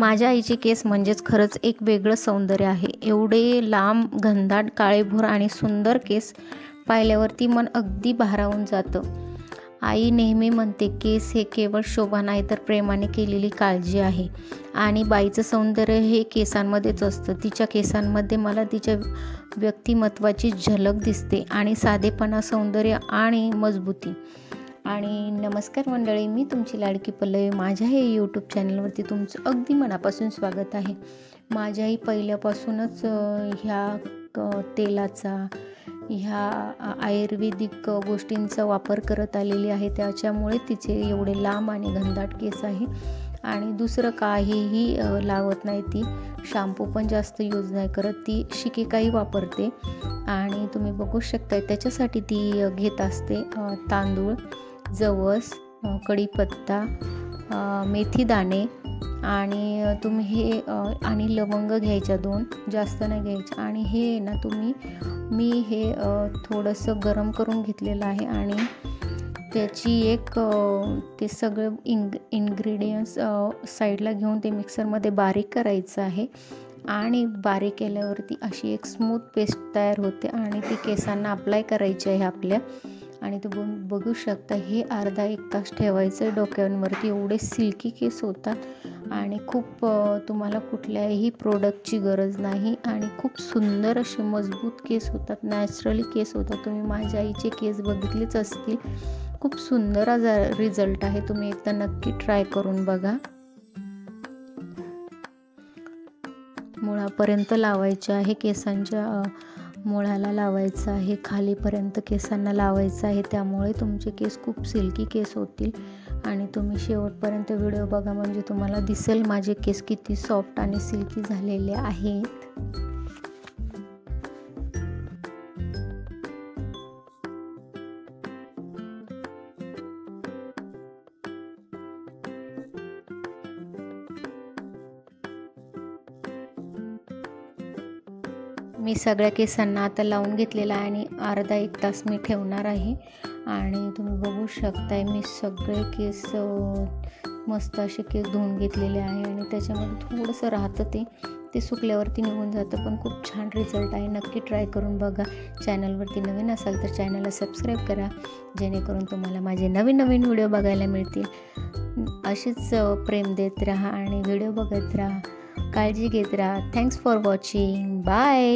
माझ्या आईचे केस म्हणजेच खरंच एक वेगळं सौंदर्य आहे. एवढे लांब घनदाट काळेभोर आणि सुंदर केस पाहिल्यावरती मन अगदी भारावून जातं. आई नेहमी म्हणते केस हे केवळ शोभा नाही तर प्रेमाने केलेली काळजी आहे. आणि बाईचं सौंदर्य हे केसांमध्येच असतं. तिच्या केसांमध्ये मला तिच्या व्यक्तिमत्वाची झलक दिसते आणि साधेपणा सौंदर्य आणि मजबूती. आणि नमस्कार मंडळी मी तुमची लाडकी पल्लवी. माझ्या हे यूट्यूब चॅनलवरती तुमचं अगदी मनापासून स्वागत आहे. माझ्याही पहिल्यापासूनच ह्या क- तेलाचा ह्या आयुर्वेदिक गोष्टींचा वापर करत आलेली आहे. त्याच्यामुळे तिचे एवढे लांब आणि घनदाट केस आहे. आणि दुसरं काहीही लावत नाही ती. शॅम्पू पण जास्त यूज नाही करत. ती शिकेकाई वापरते. आणि तुम्ही बघू शकताय त्याच्यासाठी ती घेत असते तांदूळ. जवस कढीपत्ता मेथीदाणे मेथी दाणे आणि तुम्ही हे आणि लवंग घ्यायच्या दोन जास्त नाही घ्यायच्या आणि हे ना तुम्ही मी हे थोडंसं गरम करून घेतलेलं आहे आणि त्याची एक ते सगळं इंग इन्ग्रेडियंट्स साईडला घेऊन ते मिक्सरमध्ये बारीक करायचं आहे. आणि बारीक केल्यावरती अशी एक स्मूथ पेस्ट तयार होते आणि ती केसांना अप्लाय करायची आहे आपल्या. आणि ते बघू शकता हे अर्धा एक तास ठेवायचं आहे डोक्यांवरती. एवढे सिल्की केस होतात आणि खूप तुम्हाला कुठल्याही प्रोडक्टची गरज नाही. आणि खूप सुंदर असे मजबूत केस होतात. नॅचरली केस होतात. तुम्ही माझ्या आईचे केस बघितलेच असतील. खूप सुंदर असा रिझल्ट आहे. तुम्ही एकदा नक्की ट्राय करून बघा. मुळापर्यंत लावायचे आहे केसांच्या मुळाला लावायचं आहे खालीपर्यंत केसांना लावायचं आहे. त्यामुळे तुमचे केस खूप सिल्की केस होतील आणि तुम्ही शेवटपर्यंत व्हिडिओ बघा म्हणजे तुम्हाला दिसेल माझे केस किती सॉफ्ट आणि सिल्की झालेले आहेत. मी सगळ्या केसांना आता लावून घेतलेला आहे आणि अर्धा एक तास मी ठेवणार आहे. आणि तुम्ही बघू शकताय मी सगळे केस मस्त असे केस धुवून घेतलेले आहे आणि त्याच्यामध्ये थोडंसं राहतं ते. ते सुकल्यावरती निघून जातं पण खूप छान रिझल्ट आहे. नक्की ट्राय करून बघा. चॅनलवरती नवीन असाल तर चॅनलला सबस्क्राईब करा जेणेकरून तुम्हाला माझे नवीन नवीन व्हिडिओ बघायला मिळतील. असेच प्रेम देत राहा आणि व्हिडिओ बघत राहा. काळजी घेत राहा थँक्स फॉर वॉचिंग बाय